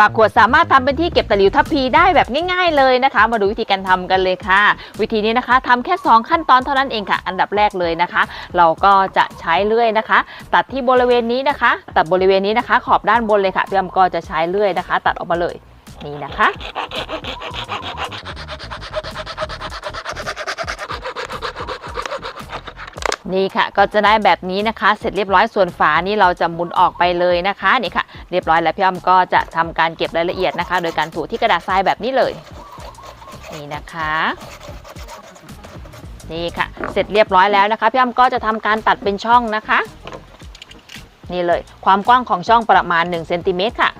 ปากขวดสามารถทำเป็นที่เก็บตะหลิวทัพพีได้แบบง่าย ๆ เลยนะคะ มาดูวิธีการทำกันเลยค่ะ วิธีนี้นะคะทำแค่ 2 ขั้นตอนเท่านั้นเองค่ะ อันดับแรกเลยนะคะ เราก็จะใช้เลื่อยนะคะ ตัดที่บริเวณนี้นะคะ ตัดบริเวณนี้นะคะ ขอบด้านบนเลยค่ะพี่อมก็จะใช้เลื่อยนะคะ ตัดออกมาเลยนี่นะคะ นี่ค่ะก็จะได้แบบนี้นะคะ เสร็จเรียบร้อยส่วนฝานี่เราจะหมุนออกไปเลยนะคะนี่ค่ะ เรียบร้อยแล้วพี่อ้อมก็จะทำการเก็บรายละเอียดนะคะ โดยการถูที่กระดาษทรายแบบนี้เลย นี่นะคะนี่ค่ะ เสร็จเรียบร้อยแล้วนะคะพี่อ้อมก็จะทำการตัดเป็นช่องนะคะ นี่เลย ความกว้างของช่องประมาณ1เซนติเมตรค่ะ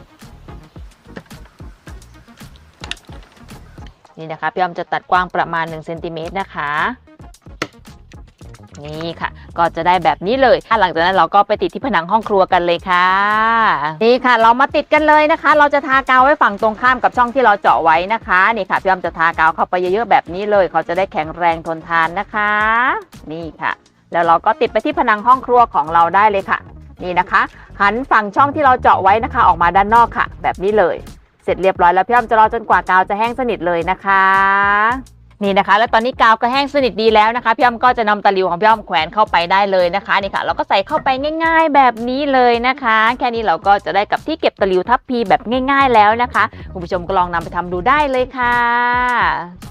นี่นะคะพี่อ้อมจะตัดกว้างประมาณ1เซนติเมตรนะคะ นี่ค่ะ ก็จะได้แบบนี้เลยหลังจากนั้นเราก็ไปติดที่ผนังห้องครัวกันเลยค่ะ นี่ค่ะ เรามาติดกันเลยนะคะ เราจะทากาวไว้ฝั่งตรงข้ามกับช่องที่เราเจาะไว้นะคะนี่ค่ะพี่อ้อมจะทากาวเข้าไปเยอะๆแบบนี้เลย เขาจะได้แข็งแรงทนทานนะคะ นี่ค่ะ แล้วเราก็ติดไปที่ผนังห้องครัวของเราได้เลยค่ะ นี่นะคะหันฝั่งช่องที่เราเจาะไว้นะคะ ออกมาด้านนอกค่ะ แบบนี้เลย เสร็จเรียบร้อยแล้วพี่อ้อมจะรอจนกว่ากาวจะแห้งสนิทเลยนะคะ นี่นะคะ แล้วตอนนี้กาวก็แห้งสนิทดีแล้วนะคะพี่อ้อมก็จะนำตะลิวของพี่อ้อมแขวนเข้าไปได้เลยนะคะนี่ค่ะ เราก็ใส่เข้าไปง่าย ๆ แบบนี้เลยนะคะ แค่นี้เราก็จะได้กับที่เก็บตะลิวทับพีแบบง่าย ๆ แล้วนะคะคุณผู้ชมก็ลองนำไปทำดูได้เลยค่ะ